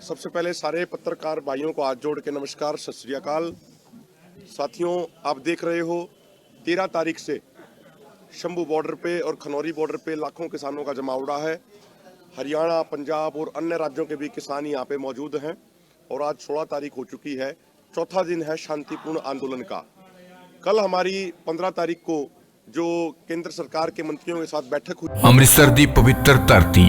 सबसे पहले सारे पत्रकार भाइयों को हाथ जोड़ के नमस्कार, सत श्रीकाल साथियों, आप देख रहे हो, तेरह तारीख से शंभू बॉर्डर पे और खनौरी बॉर्डर पे लाखों किसानों का जमावड़ा है। हरियाणा, पंजाब और अन्य राज्यों के भी किसान यहाँ पे मौजूद हैं और आज सोलह तारीख हो चुकी है। चौथा दिन है शांतिपूर्ण आंदोलन का। कल हमारी पंद्रह तारीख को जो केंद्र सरकार के मंत्रियों के साथ बैठक हुई अमृतसर दी पवित्र धरती।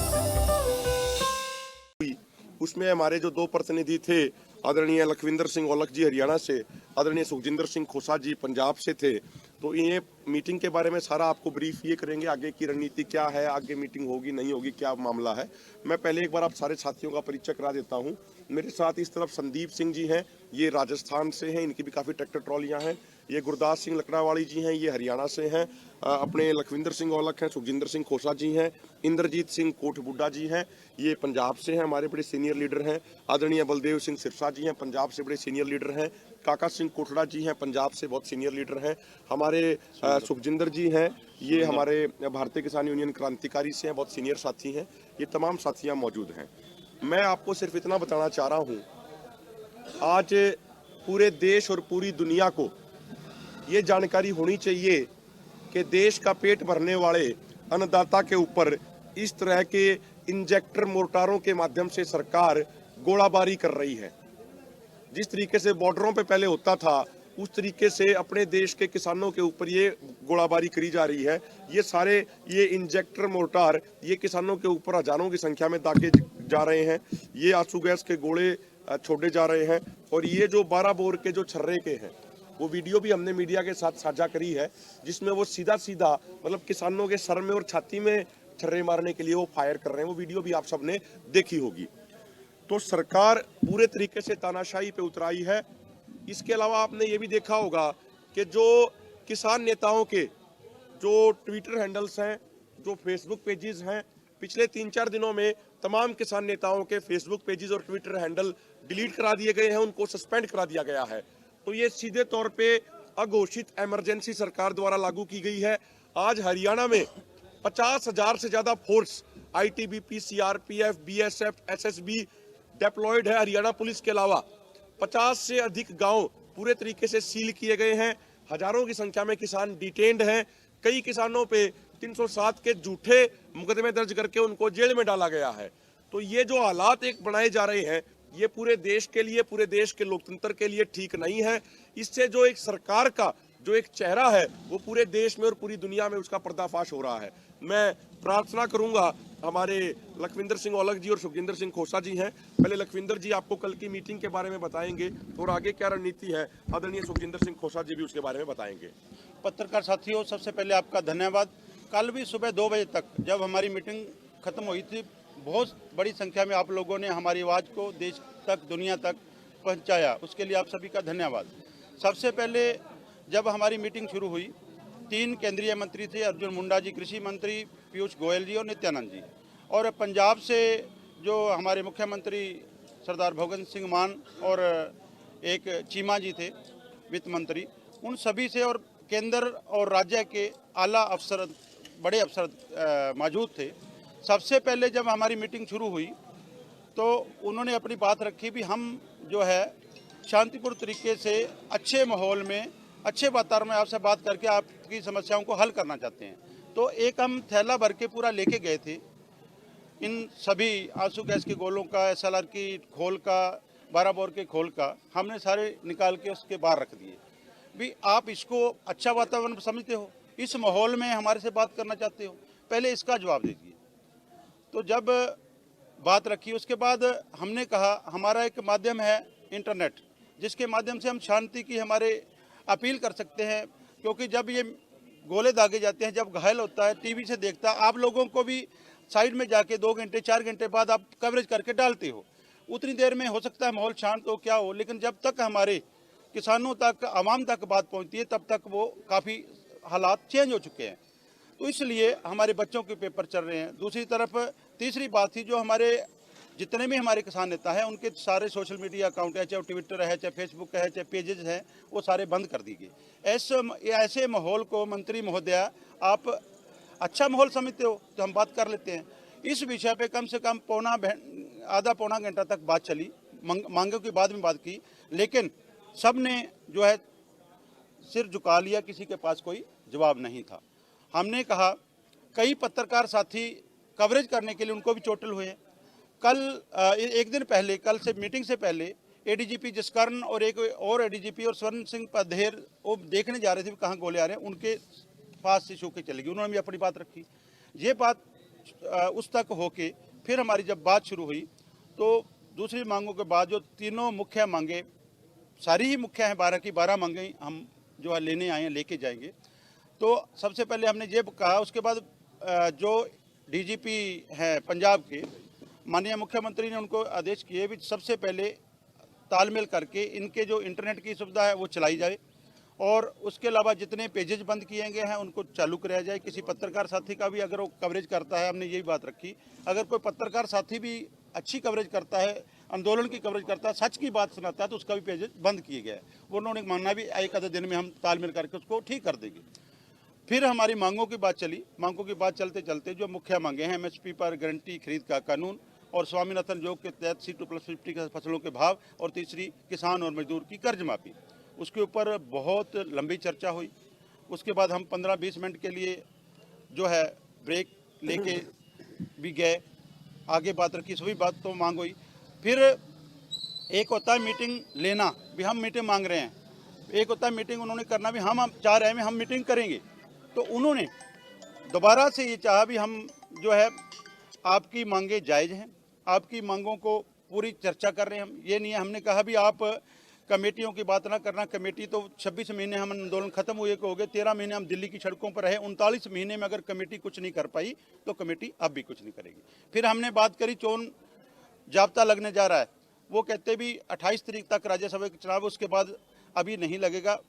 उसमें हमारे जो दो प्रतिनिधि थे, आदरणीय लखविंदर सिंह औलख जी हरियाणा से, आदरणीय सुखजिंदर सिंह खोसा जी पंजाब से थे। तो ये मीटिंग के बारे में सारा आपको ब्रीफ ये करेंगे, आगे की रणनीति क्या है, आगे मीटिंग होगी, नहीं होगी, क्या मामला है। मैं पहले एक बार आप सारे साथियों का परिचय करा देता हूँ। मेरे साथ इस तरफ़ संदीप सिंह जी हैं ये राजस्थान से हैं, इनकी भी काफ़ी ट्रैक्टर ट्रॉलियाँ हैं। ये गुरदास सिंह लकड़ावाली जी हैं, ये हरियाणा से हैं। अपने लखविंदर सिंह औलख हैं, सुखजिंदर सिंह खोसा जी हैं। इंद्रजीत सिंह कोटबुड्डा जी हैं, ये पंजाब से हैं, हमारे बड़े सीनियर लीडर हैं। आदरणीय बलदेव सिंह सिरसा जी हैं, पंजाब से बड़े सीनियर लीडर हैं। काका सिंह कोठड़ा जी हैं, पंजाब से बहुत सीनियर लीडर हैं। हमारे सुखजिंदर जी हैं, ये हमारे भारतीय किसान यूनियन क्रांतिकारी से हैं, बहुत सीनियर साथी हैं। ये तमाम साथियाँ मौजूद हैं। मैं आपको सिर्फ़ इतना बताना चाह रहा हूँ आज पूरे देश और पूरी दुनिया को ये जानकारी होनी चाहिए कि देश का पेट भरने वाले अन्नदाता के ऊपर इस तरह के इंजेक्टर मोर्टारों के माध्यम से सरकार गोलाबारी कर रही है। जिस तरीके से बॉर्डरों पे पहले होता था, उस तरीके से अपने देश के किसानों के ऊपर ये गोलाबारी करी जा रही है। ये सारे ये इंजेक्टर मोर्टार ये किसानों के ऊपर हज़ारों की संख्या में दागे जा रहे हैं। ये आँसू गैस के गोले छोड़े जा रहे हैं और ये जो बारह बोर के जो छर्रे के हैं, वो वीडियो भी हमने मीडिया के साथ साझा करी है, जिसमें वो सीधा सीधा मतलब किसानों के सर में और छाती में छर्रे मारने के लिए वो फायर कर रहे हैं, वो वीडियो भी आप सबने देखी होगी। तो सरकार पूरे तरीके से तानाशाही पे उतराई है। इसके अलावा आपने ये भी देखा होगा कि जो किसान नेताओं के जो ट्विटर हैंडल्स हैं, जो फेसबुक पेजेस हैं, पिछले तीन चार दिनों में तमाम किसान नेताओं के फेसबुक पेजेस और ट्विटर हैंडल डिलीट करा दिए गए हैं, उनको सस्पेंड करा दिया गया है। तो ये सीधे तौर पे अघोषित इमरजेंसी सरकार द्वारा लागू की गई है। आज हरियाणा में पचास हज़ार से ज़्यादा force, ITBP, CRPF, BSF, SSB deployed है हरियाणा पुलिस के अलावा। 50 से अधिक गाँव पूरे तरीके से सील किए गए हैं। हज़ारों की संख्या में किसान डिटेन्ड हैं। कई किसानों पे 307 के झूठे मुकदमे दर्ज करके उनको जेल में डाला गया है। तो ये जो हालात एक बनाए जा रहे हैं ये पूरे देश के लिए, पूरे देश के लोकतंत्र के लिए ठीक नहीं है। इससे जो एक सरकार का, जो एक चेहरा है, वो पूरे देश में और पूरी दुनिया में उसका पर्दाफाश हो रहा है। मैं प्रार्थना करूँगा, हमारे लखविंदर सिंह औलख जी और सुखजिंदर सिंह खोसा जी हैं। पहले लखविंदर जी आपको कल की मीटिंग के बारे में बताएँगे और आगे क्या रणनीति है? आदरणीय सुखजिंदर सिंह खोसा जी भी उसके बारे में बताएँगे। पत्रकार साथियों, सबसे पहले आपका धन्यवाद। कल भी सुबह दो बजे तक जब हमारी मीटिंग खत्म हुई थी बहुत बड़ी संख्या में आप लोगों ने हमारी आवाज़ को देश तक, दुनिया तक पहुँचाया। उसके लिए आप सभी का धन्यवाद। सबसे पहले जब हमारी मीटिंग शुरू हुई, तीन केंद्रीय मंत्री थे, अर्जुन मुंडा जी, कृषि मंत्री पीयूष गोयल जी और नित्यानंद जी। और पंजाब से जो हमारे मुख्यमंत्री सरदार भगवंत सिंह मान और एक चीमा जी थे, वित्त मंत्री, उन सभी से और केंद्र और राज्य के आला अफसर, बड़े अफसर मौजूद थे। सबसे पहले जब हमारी मीटिंग शुरू हुई तो उन्होंने अपनी बात रखी भी हम जो है शांतिपूर्ण तरीके से अच्छे माहौल में, अच्छे वातावरण में आपसे बात करके आपकी समस्याओं को हल करना चाहते हैं। तो एक हम थैला भर के पूरा लेके गए थे। इन सभी आँसू गैस के गोलों का, एसएलआर की खोल का, बारह बोर के खोल का, हमने सारे निकाल के उसके बाहर रख दिए। भी आप इसको अच्छा वातावरण समझते हो, इस माहौल में हमारे से बात करना चाहते हो, पहले इसका जवाब दीजिए। तो जब बात रखी, उसके बाद हमने कहा, हमारा एक माध्यम है इंटरनेट, जिसके माध्यम से हम शांति की हमारे अपील कर सकते हैं, क्योंकि जब ये गोले दागे जाते हैं, जब घायल होता है, टीवी से देखता, आप लोगों को भी साइड में जाके दो घंटे, चार घंटे बाद आप कवरेज करके डालते हो। उतनी देर में हो सकता है माहौल शांत हो, क्या हो, लेकिन जब तक हमारे किसानों तक, आवाम तक बात पहुँचती है, तब तक वो काफ़ी हालात चेंज हो चुके हैं। तो इसलिए हमारे बच्चों के पेपर चल रहे हैं। दूसरी तरफ़, तीसरी बात थी जो हमारे जितने भी हमारे किसान नेता हैं, उनके सारे सोशल मीडिया अकाउंट है, चाहे ट्विटर है, चाहे फेसबुक है, चाहे पेजेस हैं, वो सारे बंद कर दिए गए। ऐसे ऐसे माहौल को मंत्री महोदया, आप अच्छा माहौल समझते हो तो हम बात कर लेते हैं। इस विषय पे कम से कम पौना आधा पौना घंटा तक बात चली, मांगों की बाद में बात की, लेकिन सबने जो है सिर झुका लिया, किसी के पास कोई जवाब नहीं था। हमने कहा, कई पत्रकार साथी कवरेज करने के लिए उनको भी चोटिल हुए कल एक दिन पहले, कल से मीटिंग से पहले एडीजीपी जसकरण और एक और एडीजीपी और स्वर्ण सिंह पधेर, वो देखने जा रहे थे कहाँ गोले आ रहे हैं, उनके पास से छू के चली गई उन्होंने भी अपनी बात रखी। ये बात उस तक होके फिर हमारी जब बात शुरू हुई तो दूसरी मांगों के बाद जो तीनों मुख्य मांगे, सारी ही मुख्य हैं, बारह की बारह मांगे हम जो है लेने आए हैं, लेके जाएँगे। तो सबसे पहले हमने ये कहा, उसके बाद जो डीजीपी हैं पंजाब के, माननीय मुख्यमंत्री ने उनको आदेश किए भी सबसे पहले तालमेल करके इनके जो इंटरनेट की सुविधा है वो चलाई जाए और उसके अलावा जितने पेजेज बंद किए गए हैं उनको चालू कराया जाए। किसी पत्रकार साथी का भी अगर वो कवरेज करता है, हमने यही बात रखी। अगर कोई पत्रकार साथी भी अच्छी कवरेज करता है, आंदोलन की कवरेज करता है, सच की बात सुनाता है तो उसका भी पेजेज बंद किए गए वो उन्होंने मानना भी एक आधे दिन में हम तालमेल करके उसको ठीक कर देंगे। फिर हमारी मांगों की बात चली। मांगों की बात चलते चलते जो मुख्य मांगे हैं एमएसपी पर गारंटी खरीद का कानून और स्वामीनाथन योग के तहत सी टू प्लस फिफ्टी का फ़सलों के भाव और तीसरी किसान और मजदूर की कर्ज माफ़ी। उसके ऊपर बहुत लंबी चर्चा हुई। उसके बाद हम 15-20 मिनट के लिए जो है ब्रेक लेके भी गए। आगे बात रखी, सभी बात तो मांग हुई। फिर एक होता है मीटिंग लेना, भी हम मीटिंग मांग रहे हैं। एक होता है मीटिंग उन्होंने करना भी, हम हम चाह रहे हैं हम मीटिंग करेंगे। तो उन्होंने दोबारा से ये चाहा भी हम जो है, आपकी मांगे जायज़ हैं, आपकी मांगों को पूरी चर्चा कर रहे हैं हम। ये नहीं है, हमने कहा भी आप कमेटियों की बात ना करना, कमेटी तो 26 महीने हम आंदोलन खत्म हुए को हो गए, तेरह महीने हम दिल्ली की सड़कों पर रहे, उनतालीस महीने में अगर कमेटी कुछ नहीं कर पाई तो कमेटी अब भी कुछ नहीं करेगी। फिर हमने बात करी, चोन जाब्ता लगने जा रहा है। वो कहते भी 28 तारीख तक राज्यसभा के चुनाव, उसके बाद अभी नहीं लगेगा।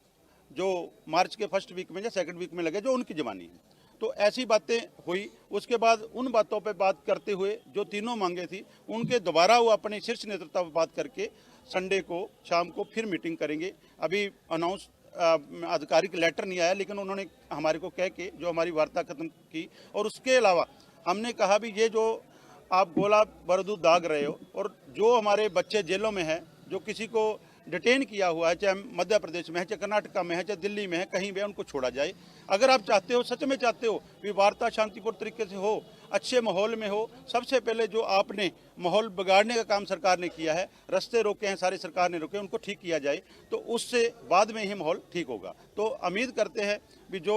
जो मार्च के फ़र्स्ट वीक में या सेकंड वीक में लगे, जो उनकी जवानी है। तो ऐसी बातें हुई। उसके बाद उन बातों पे बात करते हुए, जो तीनों मांगे थी, उनके दोबारा वो अपने शीर्ष नेतृत्व पर बात करके संडे को शाम को फिर मीटिंग करेंगे। अभी अनाउंस आधिकारिक लेटर नहीं आया, लेकिन उन्होंने हमारे को कह के, जो हमारी वार्ता खत्म की, और उसके अलावा हमने कहा भी, ये जो आप गोला बारूद दाग रहे हो, और जो हमारे बच्चे जेलों में हैं, जो किसी को डिटेन किया हुआ है, चाहे मध्य प्रदेश में है, चाहे कर्नाटका में है, चाहे दिल्ली में है, कहीं भी उनको छोड़ा जाए। अगर आप चाहते हो, सच में चाहते हो, कि वार्ता शांतिपूर्ण तरीके से हो, अच्छे माहौल में हो, सबसे पहले जो आपने माहौल बिगाड़ने का काम सरकार ने किया है, रास्ते रोके हैं, सारी सरकार ने रोके उनको ठीक किया जाए तो उससे बाद में ही माहौल ठीक होगा। तो उम्मीद करते हैं भी जो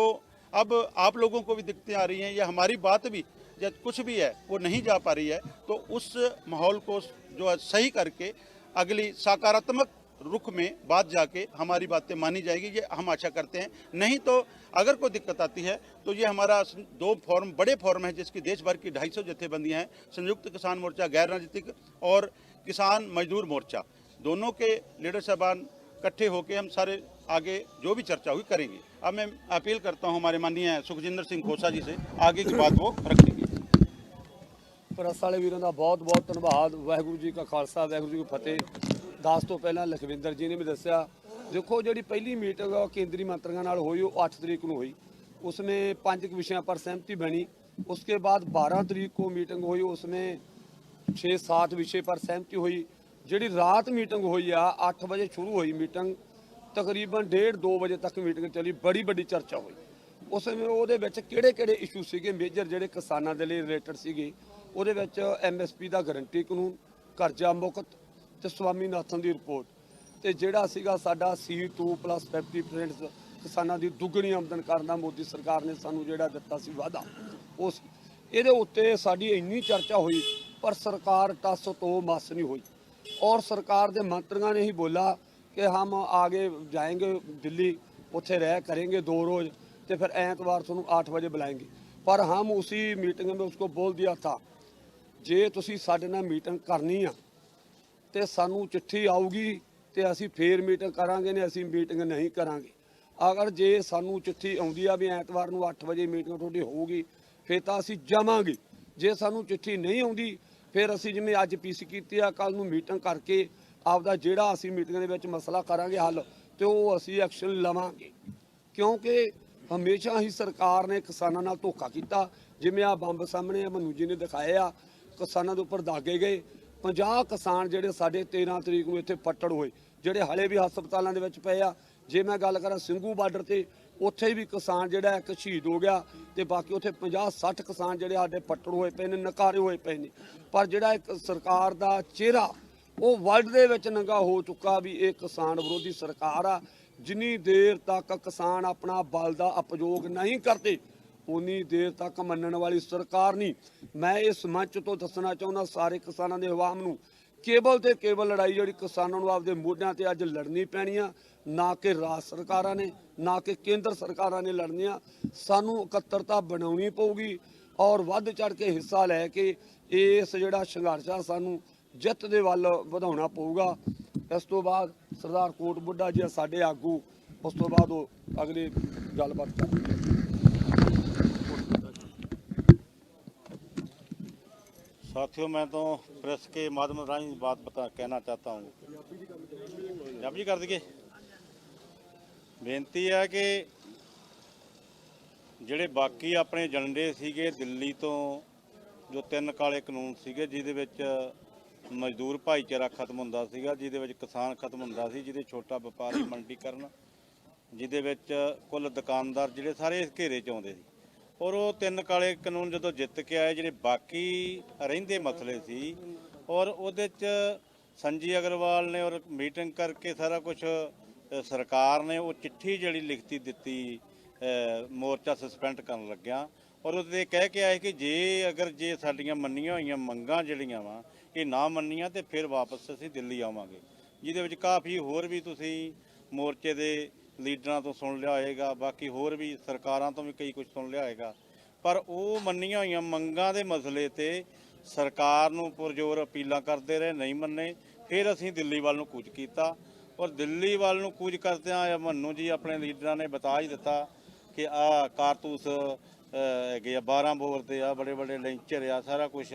अब आप लोगों को भी दिक्कतें आ रही हैं, या हमारी बात भी, या कुछ भी है, वो नहीं जा पा रही है तो उस माहौल को जो है सही करके अगली सकारात्मक रुख में बात जाके हमारी बातें मानी जाएगी ये हम आशा करते हैं नहीं तो अगर कोई दिक्कत आती है तो ये हमारा दो फॉर्म बड़े फॉर्म है जिसकी देश भर की 250 जथेबंदियां हैं संयुक्त किसान मोर्चा गैर राजनीतिक और किसान मजदूर मोर्चा दोनों के लीडर साहबान इकट्ठे होकर हम सारे आगे जो भी चर्चा हुई करेंगे अब मैं अपील करता हूं हमारे माननीय सुखजिंदर सिंह खोसा जी से आगे की बात वो रखेंगे ਪ੍ਰੈਸ ਵਾਲੇ ਵੀਰਾਂ ਦਾ ਬਹੁਤ ਬਹੁਤ ਧੰਨਵਾਦ ਵਾਹਿਗੁਰੂ ਜੀ ਕਾ ਖਾਲਸਾ ਵਾਹਿਗੁਰੂ ਜੀ ਕੀ ਫਤਿਹ ਦਾਸ ਤੋਂ ਪਹਿਲਾਂ ਲਖਵਿੰਦਰ ਜੀ ਨੇ ਵੀ ਦੱਸਿਆ ਦੇਖੋ ਜਿਹੜੀ ਪਹਿਲੀ ਮੀਟਿੰਗ ਆ ਉਹ ਕੇਂਦਰੀ ਮੰਤਰੀਆਂ ਨਾਲ ਹੋਈ ਉਹ 8 ਤਰੀਕ ਨੂੰ ਹੋਈ उसमें पांच के विषयों पर सहमति बनी उसके बाद 12 तरीक को मीटिंग हुई उसमें छः सात विषय पर सहमति हुई ਜਿਹੜੀ ਰਾਤ ਮੀਟਿੰਗ ਹੋਈ ਆ 8 ਵਜੇ ਸ਼ੁਰੂ ਹੋਈ ਮੀਟਿੰਗ ਤਕਰੀਬਨ 1:30 2 ਵਜੇ ਤੱਕ ਮੀਟਿੰਗ ਚੱਲੀ ਬੜੀ ਵੱਡੀ ਚਰਚਾ ਹੋਈ ਉਸ ਸਮੇਂ ਉਹਦੇ ਵਿੱਚ ਕਿਹੜੇ ਕਿਹੜੇ ਇਸ਼ੂ ਸੀਗੇ ਮੇਜਰ ਜਿਹੜੇ ਕਿਸਾਨਾਂ ਦੇ ਲਈ ਰਿਲੇਟਡ ਸੀਗੇ ਉਹਦੇ ਵਿੱਚ ਐਮਐਸਪੀ ਦਾ ਗਾਰੰਟੀ ਕਾਨੂੰਨ ਕਰਜ਼ਾ ਮੁਕਤ ਤੇ ਸਵਾਮੀਨਾਥਨ ਦੀ ਰਿਪੋਰਟ ਤੇ ਜਿਹੜਾ ਸੀਗਾ ਸਾਡਾ C2 50% ਕਿਸਾਨਾਂ ਦੀ ਦੁੱਗਣੀ ਆਮਦਨ ਕਰਨ ਦਾ ਮੋਦੀ ਸਰਕਾਰ ਨੇ ਸਾਨੂੰ ਜਿਹੜਾ ਦਿੱਤਾ ਸੀ ਵਾਅਦਾ ਉਸ ਇਹਦੇ ਉੱਤੇ ਸਾਡੀ ਇੰਨੀ ਚਰਚਾ ਹੋਈ ਪਰ ਸਰਕਾਰ ਟਸ ਤੋਂ ਮਸ ਨਹੀਂ ਹੋਈ और सरकार के मंत्रियों ने ही बोला कि हम आगे जाएंगे दिल्ली उत्थे रह करेंगे दो रोज तो फिर ऐतवार ਤੁਹਾਨੂੰ 8 ਵਜੇ बुलाएंगे पर हम उसी मीटिंग में उसको बोल दिया था ਜੇ ਤੁਸੀਂ ਸਾਡੇ ਨਾਲ ਮੀਟਿੰਗ ਕਰਨੀ ਆ ਤੇ ਸਾਨੂੰ ਚਿੱਠੀ ਆਊਗੀ ਤੇ ਅਸੀਂ ਫੇਰ ਮੀਟਿੰਗ ਕਰਾਂਗੇ ਨੇ ਅਸੀਂ ਮੀਟਿੰਗ ਨਹੀਂ ਕਰਾਂਗੇ। ਅਗਰ ਜੇ ਸਾਨੂੰ ਚਿੱਠੀ ਆਉਂਦੀ ਆ ਵੀ ਐਤਵਾਰ ਨੂੰ 8 ਵਜੇ ਮੀਟਿੰਗ ਤੁਹਾਡੀ ਹੋਊਗੀ, ਫਿਰ ਤਾਂ ਅਸੀਂ ਜਾਵਾਂਗੇ। ਜੇ ਸਾਨੂੰ ਚਿੱਠੀ ਨਹੀਂ ਆਉਂਦੀ, ਫਿਰ ਅਸੀਂ ਜਿਵੇਂ ਅੱਜ ਪੀਸੀ ਕੀਤੀ ਆ ਕੱਲ ਨੂੰ ਮੀਟਿੰਗ ਕਰਕੇ ਆਪਦਾ ਜਿਹੜਾ ਅਸੀਂ ਮੀਟਿੰਗ ਦੇ ਵਿੱਚ ਮਸਲਾ ਕਰਾਂਗੇ ਹੱਲ, ਤੇ ਉਹ ਅਸੀਂ ਐਕਸ਼ਨ ਲਵਾਂਗੇ। ਕਿਉਂਕਿ ਹਮੇਸ਼ਾ ਹੀ ਸਰਕਾਰ ਨੇ ਕਿਸਾਨਾਂ ਨਾਲ ਧੋਖਾ ਕੀਤਾ। ਜਿਵੇਂ ਆ ਬੰਬ ਸਾਹਮਣੇ ਆ, ਮਨੂ ਜੀ ਨੇ ਦਿਖਾਏ ਆ, ਕਿਸਾਨਾਂ ਦੇ ਉੱਪਰ ਦਾਗੇ ਗਏ। 50 ਕਿਸਾਨ ਜਿਹੜੇ ਸਾਡੇ 13 ਤਰੀਕ ਨੂੰ ਇੱਥੇ ਫੱਟੜ ਹੋਏ, ਜਿਹੜੇ ਹਲੇ ਵੀ ਹਸਪਤਾਲਾਂ ਦੇ ਵਿੱਚ ਪਏ ਆ। ਜੇ ਮੈਂ ਗੱਲ ਕਰਾਂ ਸਿੰਘੂ ਬਾਰਡਰ ਤੇ, ਉੱਥੇ ਵੀ ਕਿਸਾਨ ਜਿਹੜਾ ਇੱਕ ਸ਼ਹੀਦ ਹੋ ਗਿਆ ਤੇ ਬਾਕੀ ਉੱਥੇ 50 60 ਕਿਸਾਨ ਜਿਹੜੇ ਸਾਡੇ ਫੱਟੜ ਹੋਏ ਪਏ ਨੇ, ਨਕਾਰੇ ਹੋਏ ਪਏ ਨੇ। ਪਰ ਜਿਹੜਾ ਇੱਕ ਸਰਕਾਰ ਦਾ ਚਿਹਰਾ, ਉਹ ਵਰਲਡ ਦੇ ਵਿੱਚ ਨੰਗਾ ਹੋ ਚੁੱਕਾ ਵੀ ਇਹ ਕਿਸਾਨ ਵਿਰੋਧੀ ਸਰਕਾਰ ਆ। ਜਿੰਨੀ ਦੇਰ ਤੱਕ ਕਿਸਾਨ ਆਪਣਾ ਬਲ ਦਾ ਉਪਯੋਗ ਨਹੀਂ ਕਰਦੇ ਉਨੀ ਦੇਰ ਤੱਕ ਮੰਨਣ ਵਾਲੀ ਸਰਕਾਰ ਨਹੀਂ। ਮੈਂ ਇਸ ਮੰਚ ਤੋਂ ਦੱਸਣਾ ਚਾਹੁੰਦਾ, ਸਾਰੇ ਕਿਸਾਨਾਂ ਦੇ ਆਵਾਮ ਨੂੰ, ਕੇਵਲ ਤੇ ਕੇਵਲ ਲੜਾਈ ਜਿਹੜੀ ਕਿਸਾਨਾਂ ਨੂੰ ਆਪਦੇ ਮੋਢਿਆਂ ਤੇ ਅੱਜ ਲੜਨੀ ਪੈਣੀ ਆ, ਨਾ ਕਿ ਰਾਜ ਸਰਕਾਰਾਂ ਨੇ, ਨਾ ਕਿ ਕੇਂਦਰ ਸਰਕਾਰਾਂ ਨੇ ਲੜਨੀਆਂ। ਸਾਨੂੰ ਇਕੱਤਰਤਾ ਬਣਾਉਣੀ ਪਊਗੀ ਔਰ ਵੱਧ ਚੜ ਕੇ ਹਿੱਸਾ ਲੈ ਕੇ ਇਸ ਜਿਹੜਾ ਸੰਘਰਸ਼ ਆ, ਸਾਨੂੰ ਜਿੱਤ ਦੇ ਵੱਲ ਵਧਾਉਣਾ ਪਊਗਾ। ਇਸ ਤੋਂ ਬਾਅਦ ਸਰਦਾਰ ਕੋਟ ਬੁੱਢਾ ਜੀ ਆ ਸਾਡੇ ਆਗੂ, ਉਸ ਤੋਂ ਬਾਅਦ ਉਹ ਅਗਲੀ ਗੱਲਬਾਤ ਕਰਨਗੇ साथियों मैं तो प्रेस के माध्यम राही बात बता कहना चाहता हूँ पंजाबी कर दीजिए ਬੇਨਤੀ ਹੈ ਕਿ ਜਿਹੜੇ ਬਾਕੀ ਆਪਣੇ ਏਜੰਡੇ ਸੀਗੇ ਦਿੱਲੀ ਤੋਂ ਜੋ ਤਿੰਨ ਕਾਲੇ ਕਾਨੂੰਨ ਸੀਗੇ ਜਿਹਦੇ ਵਿੱਚ ਮਜ਼ਦੂਰ ਭਾਈਚਾਰਾ ਖਤਮ ਹੁੰਦਾ ਸੀਗਾ ਜਿਹਦੇ ਵਿੱਚ ਕਿਸਾਨ ਖਤਮ ਹੁੰਦਾ ਸੀ ਜਿਹਦੇ ਛੋਟਾ ਵਪਾਰੀ ਮੰਡੀਕਰਨ ਜਿਹਦੇ ਵਿੱਚ ਕੁੱਲ ਦੁਕਾਨਦਾਰ ਜਿਹੜੇ ਸਾਰੇ ਇਸ ਘੇਰੇ 'ਚ ਆਉਂਦੇ ਸੀ ਔਰ ਉਹ ਤਿੰਨ ਕਾਲੇ ਕਾਨੂੰਨ ਜਦੋਂ ਜਿੱਤ ਕੇ ਆਏ, ਜਿਹੜੇ ਬਾਕੀ ਰਹਿੰਦੇ ਮਸਲੇ ਸੀ, ਔਰ ਉਹਦੇ 'ਚ ਸੰਜੀ ਅਗਰਵਾਲ ਨੇ ਔਰ ਮੀਟਿੰਗ ਕਰਕੇ ਸਾਰਾ ਕੁਝ ਸਰਕਾਰ ਨੇ ਉਹ ਚਿੱਠੀ ਜਿਹੜੀ ਲਿਖਤੀ ਦਿੱਤੀ ਮੋਰਚਾ ਸਸਪੈਂਡ ਕਰਨ ਲੱਗਿਆ। ਔਰ ਉਹਦੇ ਕਹਿ ਕੇ ਆਏ ਕਿ ਜੇ ਅਗਰ ਜੇ ਸਾਡੀਆਂ ਮੰਨੀਆਂ ਹੋਈਆਂ ਮੰਗਾਂ ਜਿਹੜੀਆਂ ਵਾ, ਇਹ ਨਾ ਮੰਨੀਆਂ ਤੇ ਫਿਰ ਵਾਪਸ ਅਸੀਂ ਦਿੱਲੀ ਆਵਾਂਗੇ। ਜਿਹਦੇ ਵਿੱਚ ਕਾਫੀ ਹੋਰ ਵੀ ਤੁਸੀਂ ਮੋਰਚੇ ਦੇ ਲੀਡਰਾਂ ਤੋਂ ਸੁਣ ਲਿਆ ਹੋਏਗਾ, ਬਾਕੀ ਹੋਰ ਵੀ ਸਰਕਾਰਾਂ ਤੋਂ ਵੀ ਕਈ ਕੁਝ ਸੁਣ ਲਿਆ ਹੋਏਗਾ। ਪਰ ਉਹ ਮੰਨੀਆਂ ਹੋਈਆਂ ਮੰਗਾਂ ਦੇ ਮਸਲੇ ਤੇ ਸਰਕਾਰ ਨੂੰ ਪੁਰਜੋਰ ਅਪੀਲਾਂ ਕਰਦੇ ਰਹੇ, ਨਹੀਂ ਮੰਨੇ। ਫਿਰ ਅਸੀਂ ਦਿੱਲੀ ਵੱਲ ਨੂੰ ਕੂਚ ਕੀਤਾ। ਔਰ ਦਿੱਲੀ ਵੱਲ ਨੂੰ ਕੂਚ ਕਰਦਿਆਂ ਮੰਨੂ ਜੀ ਆਪਣੇ ਲੀਡਰਾਂ ਨੇ ਬਤਾ ਹੀ ਦਿੱਤਾ ਕਿ ਆ ਕਾਰਤੂਸ ਹੈਗੇ ਆ 12 ਬੋਰ ਤੇ ਆ ਬੜੇ ਬੜੇ ਲੈਂਚਰ ਆ, ਸਾਰਾ ਕੁਝ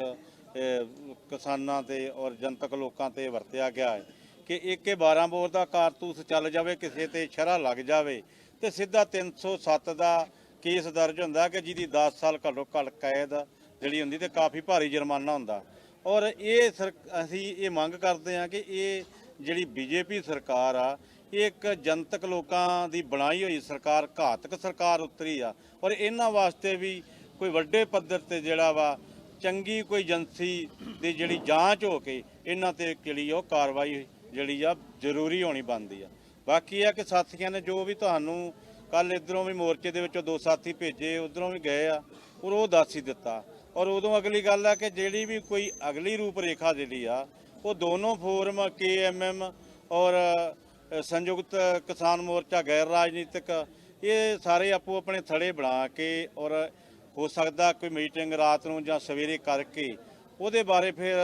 ਕਿਸਾਨਾਂ ਤੇ ਔਰ ਜਨਤਕ ਲੋਕਾਂ ਤੇ ਵਰਤਿਆ ਗਿਆ ਹੈ। ਕਿ ਇੱਕ ਇਹ 12 ਬੋਰ ਦਾ ਕਾਰਤੂਸ ਚੱਲ ਜਾਵੇ, ਕਿਸੇ ਤੇ ਸ਼ਰਾ ਲੱਗ ਜਾਵੇ, ਤੇ ਸਿੱਧਾ 307 ਦਾ ਕੇਸ ਦਰਜ ਹੁੰਦਾ ਕਿ ਜਿਹਦੀ 10 ਸਾਲ ਘੱਟੋ ਘੱਟ ਕੈਦ ਜਿਹੜੀ ਹੁੰਦੀ ਤੇ ਕਾਫੀ ਭਾਰੀ ਜੁਰਮਾਨਾ ਹੁੰਦਾ। ਔਰ ਇਹ ਸਰ- ਅਸੀਂ ਇਹ ਮੰਗ ਕਰਦੇ ਹਾਂ ਕਿ ਇਹ ਜਿਹੜੀ ਬੀਜੇਪੀ ਸਰਕਾਰ ਆ, ਇਹ ਇੱਕ ਜਨਤਕ ਲੋਕਾਂ ਦੀ ਬਣਾਈ ਹੋਈ ਸਰਕਾਰ, ਘਾਤਕ ਸਰਕਾਰ ਉਤਰੀ ਆ। ਔਰ ਇਹਨਾਂ ਵਾਸਤੇ ਵੀ ਕੋਈ ਵੱਡੇ ਪੱਧਰ ਤੇ ਜਿਹੜਾ ਵਾ, ਚੰਗੀ ਕੋਈ ਏਜੰਸੀ ਦੀ ਜਿਹੜੀ ਜਾਂਚ ਹੋ ਕੇ ਇਹਨਾਂ ਤੇ ਜਿਹੜੀ ਉਹ ਕਾਰਵਾਈ ਜਿਹੜੀ ਆ ਜ਼ਰੂਰੀ ਹੋਣੀ ਬਣਦੀ ਆ। ਬਾਕੀ ਇਹ ਆ ਕਿ ਸਾਥੀਆਂ ਨੇ ਜੋ ਵੀ ਤੁਹਾਨੂੰ ਕੱਲ ਇਧਰੋਂ ਵੀ ਮੋਰਚੇ ਦੇ ਵਿੱਚੋਂ ਦੋ ਸਾਥੀ ਭੇਜੇ, ਉਧਰੋਂ ਵੀ ਗਏ ਆ, ਔਰ ਉਹ ਦੱਸ ਹੀ ਦਿੱਤਾ। ਔਰ ਉਦੋਂ ਅਗਲੀ ਗੱਲ ਆ ਕਿ ਜਿਹੜੀ ਵੀ ਕੋਈ ਅਗਲੀ ਰੂਪ ਰੇਖਾ ਜਿਹੜੀ ਆ, ਉਹ ਦੋਨੋਂ ਫੋਰਮ ਕੇਐਮਐਮ ਔਰ ਸੰਯੁਕਤ ਕਿਸਾਨ ਮੋਰਚਾ ਗੈਰ ਰਾਜਨੀਤਿਕ, ਇਹ ਸਾਰੇ ਆਪੋ ਆਪਣੇ ਥੜੇ ਬਣਾ ਕੇ ਔਰ ਹੋ ਸਕਦਾ ਕੋਈ ਮੀਟਿੰਗ ਰਾਤ ਨੂੰ ਜਾਂ ਸਵੇਰੇ ਕਰਕੇ ਉਹਦੇ ਬਾਰੇ ਫਿਰ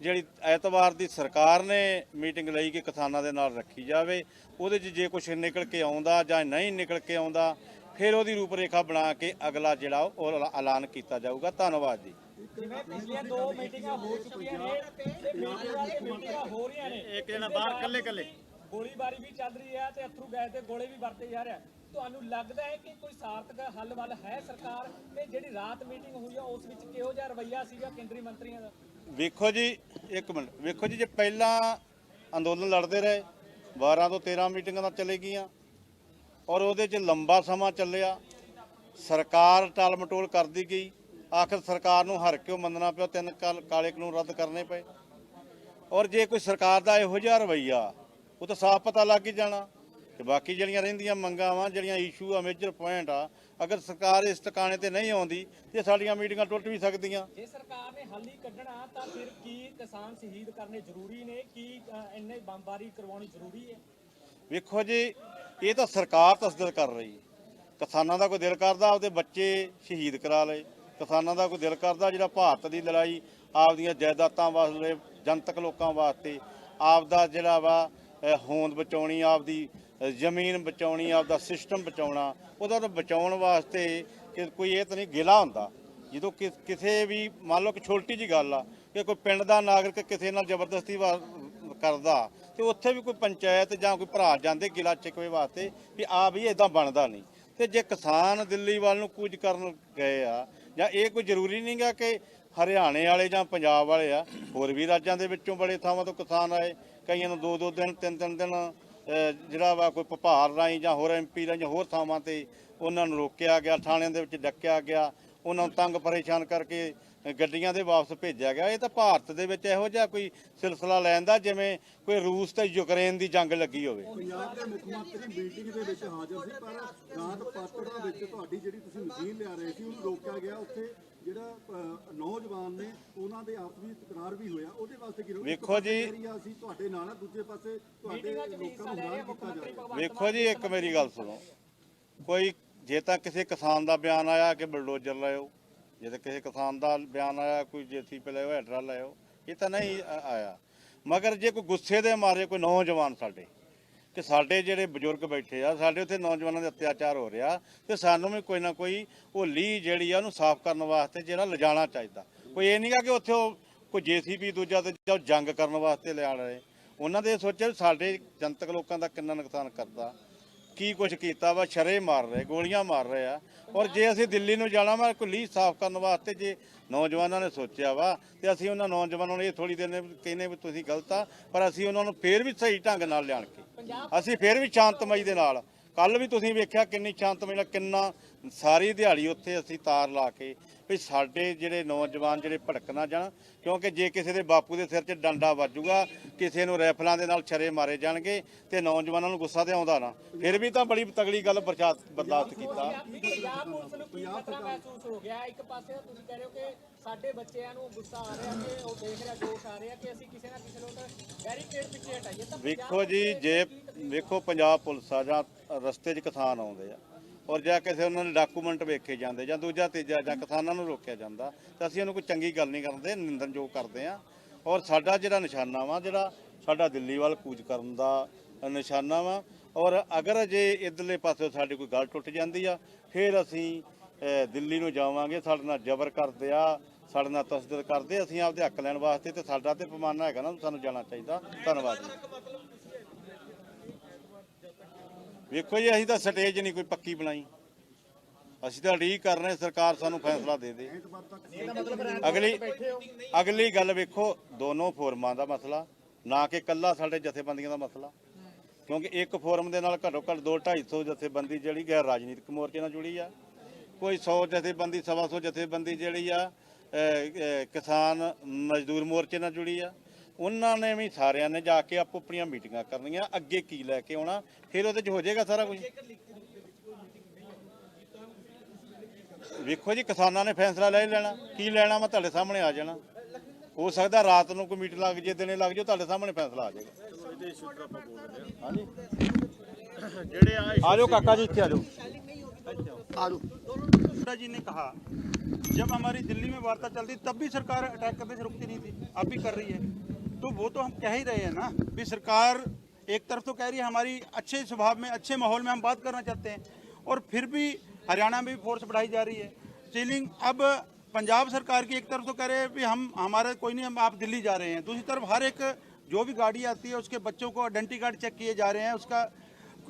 ਜਿਹੜੀ ਐਤਵਾਰ ਦੀ ਸਰਕਾਰ ਨੇ ਮੀਟਿੰਗ ਲਈ ਕਿ ਕਿਸਾਨਾਂ ਦੇ ਨਾਲ ਰੱਖੀ ਜਾਵੇ ਉਹਦੇ 'ਚ ਜੇ ਕੁਝ ਨਿਕਲ ਕੇ ਆਉਂਦਾ ਜਾਂ ਨਹੀਂ ਨਿਕਲ ਕੇ ਆਉਂਦਾ ਫਿਰ ਉਹਦੀ ਰੂਪਰੇਖਾ ਬਣਾ ਕੇ ਅਗਲਾ ਜਿਹੜਾ ਉਹ ਐਲਾ- ਐਲਾਨ ਕੀਤਾ ਜਾਊਗਾ। ਧੰਨਵਾਦ ਜੀ। ਜਿਵੇਂ ਪਿਛਲੀਆਂ ਦੋ ਮੀਟਿੰਗਾਂ ਹੋ ਚੁੱਕੀਆਂ ਨੇ ਤੇ ਮੀਟਿੰਗਾਂ ਮੀਟਿੰਗਾਂ ਹੋ ਰਹੀਆਂ ਨੇ। ਇੱਕ ਜਣਾ ਬਾਹਰ ਕੱਲੇ ਕੱਲੇ ਗੋਲੀਬਾਰੀ ਵੀ ਚੱਲ ਰਹੀ ਹੈ ਤੇ ਅਥਰੂ ਗੈਸ ਦੇ ਗੋਲੇ ਵੀ ਵਰਤੇ ਜਾ ਰਹੇ ਆ। ਤੁਹਾਨੂੰ ਲੱਗਦਾ ਹੈ ਕਿ ਕੋਈ ਸਾਰਥਕ ਹੱਲ ਵੱਲ ਹੈ ਸਰਕਾਰ? ਤੇ ਜਿਹੜੀ ਰਾਤ ਮੀਟਿੰਗ ਹੋਈ ਆ ਉਸ ਵਿੱਚ ਕਿਹੋ ਜਿਹਾ ਰਵੱਈਆ ਸੀਗਾ ਕੇਂਦਰੀ ਮੰਤਰੀਆਂ ਦਾ? ਵੇਖੋ ਜੀ, ਇੱਕ ਮਿੰਟ। ਵੇਖੋ ਜੀ, ਜੇ ਪਹਿਲਾਂ ਅੰਦੋਲਨ ਲੜਦੇ ਰਹੇ 12 ਤੋਂ 13 ਮੀਟਿੰਗਾਂ ਤਾਂ ਚਲੇ ਗਈਆਂ, ਔਰ ਉਹਦੇ 'ਚ ਲੰਬਾ ਸਮਾਂ ਚੱਲਿਆ, ਸਰਕਾਰ ਟਾਲ ਮਟੋਲ ਕਰਦੀ ਗਈ, ਆਖਰ ਸਰਕਾਰ ਨੂੰ ਹਰ ਕਿਉਂ ਮੰਨਣਾ ਪਿਆ, ਤਿੰਨ ਕਾਲ- ਕਾਲੇ ਕਾਨੂੰਨ ਰੱਦ ਕਰਨੇ ਪਏ। ਔਰ ਜੇ ਕੋਈ ਸਰਕਾਰ ਦਾ ਇਹੋ ਜਿਹਾ ਰਵਈਆ, ਉਹ ਤਾਂ ਸਾਫ਼ ਪਤਾ ਲੱਗ ਹੀ ਜਾਣਾ। ਤੇ ਬਾਕੀ ਜਿਹੜੀਆਂ ਰਹਿੰਦੀਆਂ ਮੰਗਾਂ ਵਾ ਜਿਹੜੀਆਂ ਇਸ਼ੂ ਆ ਮੇਜਰ ਪੁਆਇੰਟ ਆ ਅਗਰ ਸਰਕਾਰ ਇਸ ਟਿਕਾਣੇ ਤੇ ਨਹੀਂ ਆਉਂਦੀ ਤੇ ਸਾਡੀਆਂ ਮੀਟਿੰਗਾਂ ਟੁੱਟ ਵੀ ਸਕਦੀਆਂ। ਜੇ ਸਰਕਾਰ ਨੇ ਹੱਲ ਹੀ ਕੱਢਣਾ ਤਾਂ ਫਿਰ ਕੀ ਕਿਸਾਨ ਸ਼ਹੀਦ ਕਰਨੇ ਜ਼ਰੂਰੀ ਨੇ? ਕੀ ਇੰਨੇ ਬੰਬਾਰੀ ਕਰਵਾਉਣੀ ਜ਼ਰੂਰੀ ਹੈ? ਵੇਖੋ ਜੀ ਇਹ ਤਾਂ ਸਰਕਾਰ ਤਸਦੀਕ ਕਰ ਰਹੀ ਹੈ। ਕਿਸਾਨਾਂ ਦਾ ਕੋਈ ਦਿਲ ਕਰਦਾ ਆਪਦੇ ਬੱਚੇ ਸ਼ਹੀਦ ਕਰਾ ਲਏ ਕਿਸਾਨਾਂ ਦਾ ਕੋਈ ਦਿਲ ਕਰਦਾ ਜਿਹੜਾ ਭਾਰਤ ਦੀ ਲੜਾਈ ਆਪਦੀਆਂ ਜਾਇਦਾਦਾਂ ਵਾਸਤੇ ਜਨਤਕ ਲੋਕਾਂ ਵਾਸਤੇ ਆਪਦਾ ਜਿਹੜਾ ਵਾ ਹੋਂਦ ਬਚਾਉਣੀ ਆਪਦੀ ਜ਼ਮੀਨ ਬਚਾਉਣੀ, ਆਪਦਾ ਸਿਸਟਮ ਬਚਾਉਣਾ, ਉਹਦਾ ਤਾਂ ਬਚਾਉਣ ਵਾਸਤੇ ਕਿ ਕੋਈ ਇਹ ਤਾਂ ਨਹੀਂ ਗਿਲਾ ਹੁੰਦਾ। ਜਦੋਂ ਕਿ- ਕਿਸੇ ਵੀ, ਮੰਨ ਲਓ ਕਿ ਛੋਟੀ ਜੀ ਗੱਲ ਆ, ਕਿ ਕੋਈ ਪਿੰਡ ਦਾ ਨਾਗਰਿਕ ਕਿਸੇ ਨਾਲ ਜ਼ਬਰਦਸਤੀ ਵਾ- ਕਰਦਾ, ਤੇ ਉੱਥੇ ਵੀ ਕੋਈ ਪੰਚਾਇਤ ਜਾਂ ਕੋਈ ਭਰਾ ਜਾਂਦੇ ਗਿਲਾ ਚਿਕਵੇ ਵਾਸਤੇ ਵੀ ਆ ਵੀ ਇਦਾਂ ਬਣਦਾ ਨਹੀਂ। ਤੇ ਜੇ ਕਿਸਾਨ ਦਿੱਲੀ ਵੱਲ ਨੂੰ ਕੁਝ ਕਰਨ ਗਏ ਆ, ਜਾਂ ਇਹ ਕੋਈ ਜ਼ਰੂਰੀ ਨਹੀਂਗਾ ਕਿ ਹਰਿਆਣੇ ਵਾਲੇ ਜਾਂ ਪੰਜਾਬ ਵਾਲੇ ਆ, ਹੋਰ ਵੀ ਰਾਜਾਂ ਦੇ ਵਿੱਚੋਂ ਬੜੇ ਥਾਵਾਂ ਤੋਂ ਕਿਸਾਨ ਆਏ, ਕਈਆਂ ਨੂੰ ਦੋ ਦੋ ਦਿਨ ਤਿੰਨ ਤਿੰਨ ਦਿਨ ਜਿਹੜਾ ਵਾ ਕੋਈ ਭਪਾਰ ਰਾਹੀਂ ਜਾਂ ਹੋਰ ਐਮਪੀ ਰਾਹੀਂ ਜਾਂ ਹੋਰ ਥਾਵਾਂ ਤੇ ਉਹਨਾਂ ਨੂੰ ਰੋਕਿਆ ਗਿਆ, ਥਾਣਿਆਂ ਦੇ ਵਿੱਚ ਡੱਕਿਆ ਗਿਆ, ਉਹਨਾਂ ਨੂੰ ਤੰਗ ਪਰੇਸ਼ਾਨ ਕਰਕੇ ਗੱਡੀਆਂ ਦੇ ਵਾਪਸ ਭੇਜਿਆ ਗਿਆ। ਇਹ ਤਾਂ ਭਾਰਤ ਦੇ ਵਿੱਚ ਇਹੋ ਜਿਹਾ ਕੋਈ ਸਿਲਸਿਲਾ ਲੈਣ ਦਾ ਜਿਵੇਂ ਕੋਈ ਰੂਸ ਤੇ ਯੂਕਰੇਨ ਦੀ ਜੰਗ ਲੱਗੀ ਹੋਵੇ। ਪੰਜਾਬ ਦੇ ਮੁੱਖ ਮੰਤਰੀ ਮੀਟਿੰਗ ਦੇ ਵਿੱਚ ਹਾਜ਼ਰ ਸੀ, ਪਰ ਰਾਤ ਪਾਤੜਾ ਵਿੱਚ ਤੁਹਾਡੀ ਜਿਹੜੀ ਤੁਸੀਂ ਮਸ਼ੀਨ ਲਿਆ ਰਹੇ ਸੀ, ਉਹਨੂੰ ਰੋਕਿਆ ਗਿਆ ਉੱਥੇ। ਜਿਹੜਾ ਨੌਜਵਾਨ ਨੇ ਉਹਨਾਂ ਦੇ ਆਪਸ ਵਿੱਚ ਤਕਰਾਰ ਵੀ ਹੋਇਆ। ਉਹਦੇ ਵਾਸਤੇ ਕੀ ਰਹੋ ਵੇਖੋ ਜੀ- ਅਸੀਂ ਤੁਹਾਡੇ ਨਾਲ ਆ ਦੂਜੇ ਪਾਸੇ ਤੁਹਾਡੇ ਲੋਕਾਂ ਨੂੰ ਹੈਰਾਨ ਕੀਤਾ ਜਾ ਰਿਹਾ। ਵੇਖੋ ਜੀ ਇੱਕ ਮੇਰੀ ਗੱਲ ਸੁਣੋ। ਕੋਈ ਜੇ ਤਾਂ ਕਿਸੇ ਕਿਸਾਨ ਦਾ ਬਿਆਨ ਆਇਆ ਕਿ ਬਲਡੋਜ਼ਰ ਲਾਇਓ ਜੇ ਤਾਂ ਕਿਸੇ ਕਿਸਾਨ ਦਾ ਬਿਆਨ ਆਇਆ ਕੋਈ ਜੇਸੀਪੀ ਲਾਇਓ ਹੈਡਰਾ ਲਾਇਓ ਇਹ ਤਾਂ ਨਹੀਂ ਆਇਆ। ਮਗਰ ਜੇ ਕੋਈ ਗੁੱਸੇ ਦੇ ਮਾਰੇ ਕੋਈ ਨੌਜਵਾਨ ਸਾਡੇ ਕਿ ਸਾਡੇ ਜਿਹੜੇ ਬਜ਼ੁਰਗ ਬੈਠੇ ਆ, ਸਾਡੇ ਉੱਥੇ ਨੌਜਵਾਨਾਂ ਦੇ ਅਤਿਆਚਾਰ ਹੋ ਰਿਹਾ ਤੇ ਸਾਨੂੰ ਵੀ ਕੋਈ ਨਾ ਕੋਈ ਉਹ ਲੀਹ ਜਿਹੜੀ ਆ ਉਹਨੂੰ ਸਾਫ਼ ਕਰਨ ਵਾਸਤੇ ਜਿਹੜਾ ਲਿਜਾਣਾ ਚਾਹੀਦਾ। ਕੋਈ ਇਹ ਨਹੀਂ ਆ ਕਿ ਉੱਥੇ ਉਹ ਕੋਈ ਜੇਸੀਬੀ ਦੂਜਾ ਤੇ ਜਾਂ ਉਹ ਜੰਗ ਕਰਨ ਵਾਸਤੇ ਲਿਆ ਰਹੇ। ਉਹਨਾਂ ਦੇ ਸੋਚਿਆ ਵੀ ਸਾਡੇ ਜਨਤਕ ਲੋਕਾਂ ਦਾ ਕਿੰਨਾ ਨੁਕਸਾਨ ਕਰਦਾ ਕੀ ਕੁਝ ਕੀਤਾ ਵਾ, ਸ਼ਰੇ ਮਾਰ ਰਹੇ, ਗੋਲੀਆਂ ਮਾਰ ਰਹੇ ਆ। ਔਰ ਜੇ ਅਸੀਂ ਦਿੱਲੀ ਨੂੰ ਜਾਣਾ ਵਾ, ਕੋਈ ਲੀਹ ਸਾਫ਼ ਕਰਨ ਵਾਸਤੇ ਜੇ ਨੌਜਵਾਨਾਂ ਨੇ ਸੋਚਿਆ ਵਾ, ਤੇ ਅਸੀਂ ਉਹਨਾਂ ਨੌਜਵਾਨਾਂ ਨੂੰ ਇਹ ਥੋੜੀ ਦੇਰ ਨੇ ਕਹਿੰਦੇ ਵੀ ਤੁਸੀਂ ਗਲਤ ਆ, ਪਰ ਅਸੀਂ ਉਹਨਾਂ ਨੂੰ ਫੇਰ ਵੀ ਸਹੀ ਢੰਗ ਨਾਲ ਲਿਆਣ ਕੇ ਅਸੀਂ ਫਿਰ ਵੀ ਸ਼ਾਂਤਮਈ ਦੇ ਨਾਲ। ਕੱਲ ਵੀ ਤੁਸੀਂ ਵੇਖਿਆ ਕਿੰਨੀ ਸ਼ਾਂਤਮਈ ਨਾਲ ਕਿੰਨਾ ਸਾਰੀ ਦਿਹਾੜੀ ਉੱਥੇ ਅਸੀਂ ਤਾਰ ਲਾ ਕੇ ਵੀ ਸਾਡੇ ਜਿਹੜੇ ਨੌਜਵਾਨ ਜਿਹੜੇ ਭੜਕ ਨਾ ਜਾਣ, ਕਿਉਂਕਿ ਜੇ ਕਿਸੇ ਦੇ ਬਾਪੂ ਦੇ ਸਿਰ 'ਚ ਡੰਡਾ ਵੱਜੂਗਾ, ਕਿਸੇ ਨੂੰ ਰਾਈਫਲਾਂ ਦੇ ਨਾਲ ਛਰੇ ਮਾਰੇ ਜਾਣਗੇ ਤੇ ਨੌਜਵਾਨਾਂ ਨੂੰ ਗੁੱਸਾ ਤੇ ਆਉਂਦਾ ਨਾ। ਫਿਰ ਵੀ ਤਾਂ ਬੜੀ ਤਗੜੀ ਗੱਲ ਬਰਦਾਸ਼ਤ ਬਰਦਾਸ਼ਤ ਕੀਤਾ। ਪੰਜਾਬ ਪੁਲਿਸ ਨੂੰ ਕੀ ਖਤਰਾ ਮਹਿਸੂਸ ਹੋ ਗਿਆ? ਇੱਕ ਪਾਸੇ ਤੁਸੀਂ ਕਹਿ ਰਹੇ ਹੋ ਕਿ ਸਾਡੇ ਬੱਚਿਆਂ ਨੂੰ ਗੁੱਸਾ ਆ ਰਿਹਾ ਕਿ ਉਹ ਦੇਖ ਰਿਹਾ ਜੋਸ਼ ਆ ਰਿਹਾ ਕਿ ਅਸੀਂ ਕਿਸੇ ਨਾ ਕਿਸੇ ਨੂੰ ਤਾਂ ਬੈਰੀਕੇਡ ਪਿੱਛੇ ਹਟਾਈਏ। ਤਾਂ ਵੇਖੋ ਜੀ ਜੇ ਵੇਖੋ ਪੰਜਾਬ ਪੁਲਿਸ ਆ ਜਾਂ ਰਸਤੇ 'ਚ ਕਿਸਾਨ ਆਉਂਦੇ ਆ ਔਰ ਜਾਂ ਕਿਸੇ ਉਹਨਾਂ ਦੇ ਡਾਕੂਮੈਂਟ ਵੇਖੇ ਜਾਂਦੇ ਜਾਂ ਦੂਜਾ ਤੀਜਾ ਜਾਂ ਕਿਸਾਨਾਂ ਨੂੰ ਰੋਕਿਆ ਜਾਂਦਾ ਤਾਂ ਅਸੀਂ ਉਹਨੂੰ ਕੋਈ ਚੰਗੀ ਗੱਲ ਨਹੀਂ ਕਰਦੇ ਨਿੰਦਨਯੋਗ ਕਰਦੇ ਆ। ਔਰ ਸਾਡਾ ਜਿਹੜਾ ਨਿਸ਼ਾਨਾ ਵਾ ਜਿਹੜਾ ਸਾਡਾ ਦਿੱਲੀ ਵੱਲ ਕੂਚ ਕਰਨ ਦਾ ਨਿਸ਼ਾਨਾ ਵਾ ਔਰ ਅਗਰ ਜੇ ਇਧਰਲੇ ਪਾਸੇ ਸਾਡੀ ਕੋਈ ਗੱਲ ਟੁੱਟ ਜਾਂਦੀ ਆ ਫਿਰ ਅਸੀਂ ਦਿੱਲੀ ਨੂੰ ਜਾਵਾਂਗੇ ਸਾਡੇ ਨਾਲ ਜ਼ਬਰ ਕਰਦੇ ਆ ਸਾਡੇ ਨਾਲ ਤਸਦਦ ਕਰਦੇ, ਅਸੀਂ ਆਪਦੇ ਹੱਕ ਲੈਣ ਵਾਸਤੇ ਤੇ ਸਾਡਾ ਤੇ ਪਮਾਨਾ ਹੈਗਾ ਨਾ, ਸਾਨੂੰ ਜਾਣਾ ਚਾਹੀਦਾ। ਧੰਨਵਾਦ ਵੇਖੋ ਜੀ, ਅਸੀਂ ਤਾਂ ਸਟੇਜ ਨਹੀਂ ਕੋਈ ਪੱਕੀ ਬਣਾਈ। ਅਸੀਂ ਤਾਂ ਉਡੀਕ ਕਰ ਰਹੇ ਸਰਕਾਰ ਸਾਨੂੰ ਫੈਸਲਾ ਦੇ ਦੇ। ਅਗਲੀ ਅਗਲੀ ਗੱਲ ਵੇਖੋ, ਦੋਨੋਂ ਫੋਰਮਾਂ ਦਾ ਮਸਲਾ, ਨਾ ਕਿ ਕੱਲਾ ਸਾਡੇ ਜਥੇਬੰਦੀਆਂ ਦਾ ਮਸਲਾ। ਕਿਉਂਕਿ ਇੱਕ ਫੋਰਮ ਦੇ ਨਾਲ ਘੱਟੋ ਘੱਟ 2 250 ਜਥੇਬੰਦੀ ਜਿਹੜੀ ਗੈਰ ਰਾਜਨੀਤਿਕ ਮੋਰਚੇ ਨਾਲ ਜੁੜੀ ਆ। ਕੋਈ 100 ਜਥੇਬੰਦੀ, ਸਵਾ ਸੌ ਜਥੇਬੰਦੀ ਜਿਹੜੀ ਆ ਕਿਸਾਨ ਮਜ਼ਦੂਰ ਮੋਰਚੇ ਨਾਲ ਜੁੜੀ ਆ। ਉਹਨਾਂ ਨੇ ਵੀ ਸਾਰਿਆਂ ਨੇ ਜਾ ਕੇ ਆਪੋ ਆਪਣੀਆਂ ਮੀਟਿੰਗਾਂ ਕਰਨੀਆਂ ਅੱਗੇ ਕੀ ਲੈ ਕੇ ਆਉਣਾ ਫਿਰ ਉਹਦੇ 'ਚ ਹੋ ਜਾਏਗਾ ਸਾਰਾ ਕੁਝ। ਵੇਖੋ ਜੀ ਕਿਸਾਨਾਂ ਨੇ ਫੈਸਲਾ ਲੈ ਹੀ ਲੈਣਾ। ਕੀ ਲੈਣਾ ਮੈਂ ਤੁਹਾਡੇ ਸਾਹਮਣੇ ਆ ਜਾਣਾ। ਹੋ ਸਕਦਾ ਰਾਤ ਨੂੰ ਕੋਈ ਮੀਟ ਲੱਗ ਜੇ ਦਿਨੇ ਲੱਗ ਜੇ ਤੁਹਾਡੇ ਸਾਹਮਣੇ ਫੈਸਲਾ ਆ ਜਾਏਗਾ। ਹਾਂਜੀ। ਜਿਹੜੇ ਆ ਜਾਓ ਕਾਕਾ ਜੀ ਇੱਥੇ ਆ हुड्डा जी ने कहा, जब हमारी दिल्ली में वार्ता चलती, तब भी सरकार अटैक करने से रुकती नहीं थी। अब भी कर रही है। तो वो तो हम कह ही रहे हैं ना, भी सरकार एक तरफ़ तो कह रही है, हमारी अच्छे स्वभाव में, अच्छे माहौल में हम बात करना चाहते हैं, और फिर भी हरियाणा में भी फोर्स बढ़ाई जा रही है। सीलिंग अब पंजाब सरकार की एक तरफ़ तो कह रहे हैं, भी हम, हमारा कोई नहीं, हम आप दिल्ली जा रहे हैं। दूसरी तरफ़ हर एक, जो भी गाड़ी आती है, उसके बच्चों को आइडेंटी कार्ड चेक किए जा रहे हैं, उसका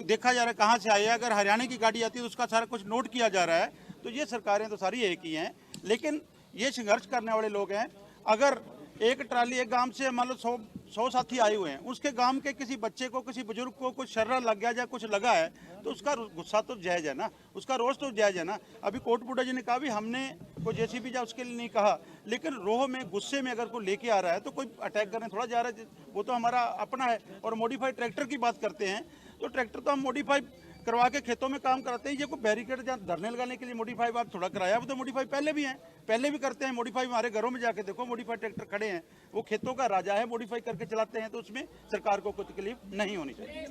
देखा जा रहा है कहाँ से आई है। अगर हरियाणा की गाड़ी आती है तो उसका सारा कुछ नोट किया जा रहा है। तो ये सरकारें तो सारी एक ही हैं। लेकिन ये संघर्ष करने वाले लोग हैं। अगर एक ट्राली एक गाँव से मान लो सौ सौ साथी आए हुए हैं, उसके गाँव के किसी बच्चे को, किसी बुज़ुर्ग को कुछ शर्रा लग गया या कुछ लगा है तो उसका गुस्सा तो जायज़ है ना। उसका रोष तो जायज़ है ना। अभी कोटपुडा जी ने कहा भी हमने कोई भी जा उसके लिए नहीं कहा। लेकिन रोह में, गुस्से में अगर कोई लेके आ रहा है तो कोई अटैक करने थोड़ा जा रहा है। वो तो हमारा अपना है और मॉडिफाइड ट्रैक्टर की बात करते हैं। तो ट्रैक्टर तो हम मॉडिफाई करवा के खेतों में काम कराते हैं। ये कोई बैरिकेड जहाँ धरने लगाने के लिए मॉडिफाई आप थोड़ा कराया, वो तो मॉडिफाई पहले भी हैं। पहले भी करते हैं मॉडिफाई हमारे घरों में जाके देखो मॉडिफाई ट्रैक्टर खड़े हैं। वो खेतों का राजा है मॉडिफाई करके चलाते हैं तो उसमें सरकार को कोई तकलीफ़ नहीं होनी चाहिए।